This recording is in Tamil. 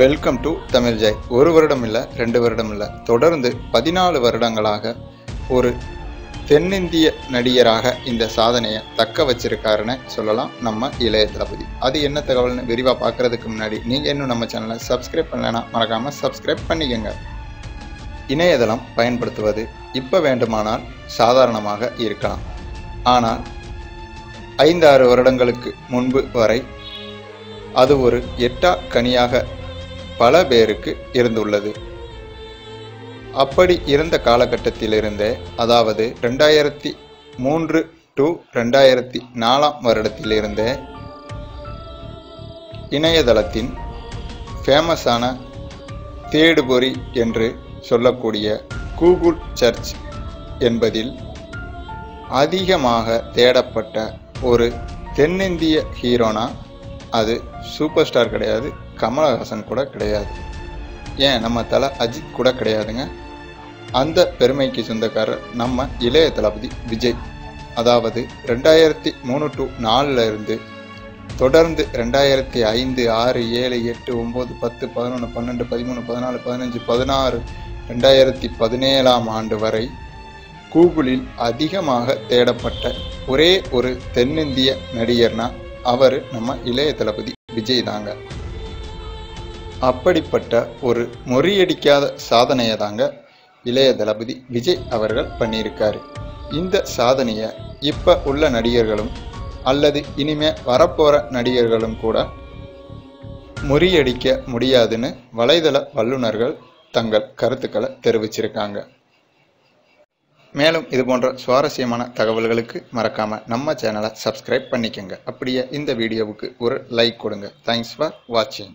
வெல்கம் டு தமிழ் ஜெய் ஒரு வருடம் இல்லை ரெண்டு வருடம் இல்லை. தொடர்ந்து பதினாலு வருடங்களாக ஒரு தென்னிந்திய நடிகராக இந்த சாதனையை தக்க வச்சிருக்காருன்னு சொல்லலாம் நம்ம இளைய தளபதி. அது என்ன தகவல்னு விரிவாக பார்க்கறதுக்கு முன்னாடி நீங்கள் இன்னும் நம்ம சேனலை சப்ஸ்கிரைப் பண்ணலைன்னா மறக்காமல் சப்ஸ்கிரைப் பண்ணிக்கோங்க. இணையதளம் பயன்படுத்துவது இப்போ வேண்டுமானால் சாதாரணமாக இருக்கலாம். ஆனால் ஐந்தாறு வருடங்களுக்கு முன்பு வரை அது ஒரு எட்டா கனியாக பல பேருக்கு இருந்துள்ளது. அப்படி இருந்த காலகட்டத்திலிருந்தே அதாவது ரெண்டாயிரத்தி மூன்று டு ரெண்டாயிரத்தி நாலாம் வருடத்திலிருந்தே இணையதளத்தின் ஃபேமஸான தேடுபொறி என்று சொல்லக்கூடிய கூகுள் சர்ச் என்பதில் அதிகமாக தேடப்பட்ட ஒரு தென்னிந்திய ஹீரோனா அது சூப்பர் ஸ்டார் கிடையாது கமலஹாசன் கூட கிடையாது. ஏன் நம்ம தலை அஜித் கூட கிடையாதுங்க. அந்த பெருமைக்கு சொந்தக்காரர் நம்ம இளைய தளபதி விஜய். அதாவது ரெண்டாயிரத்தி மூணு டு நாலில் இருந்து தொடர்ந்து ரெண்டாயிரத்தி ஐந்து ஆறு ஏழு எட்டு ஒம்பது பத்து பதினொன்று பன்னெண்டு பதிமூணு பதினாலு பதினஞ்சு பதினாறு ரெண்டாயிரத்தி பதினேழாம் ஆண்டு வரை கூகுளில் அதிகமாக தேடப்பட்ட ஒரே ஒரு தென்னிந்திய நடிகர்னா அவர் நம்ம இளைய தளபதி விஜய் தாங்க அப்படிப்பட்ட ஒரு முறியடிக்காத சாதனையை தாங்க இளைய தளபதி விஜய் அவர்கள் பண்ணியிருக்காரு. இந்த சாதனையை இப்போ உள்ள நடிகர்களும் அல்லது இனிமே வரப்போகிற நடிகர்களும் கூட முறியடிக்க முடியாதுன்னு வலைதள வல்லுநர்கள் தங்கள் கருத்துக்களை தெரிவிச்சிருக்காங்க. மேலும் இது போன்ற சுவாரஸ்யமான தகவல்களுக்கு மறக்காம நம்ம சேனலை சப்ஸ்கிரைப் பண்ணிக்கோங்க. அப்படியே இந்த வீடியோவுக்கு ஒரு லைக் கொடுங்க. தேங்க்ஸ் ஃபார் வாட்சிங்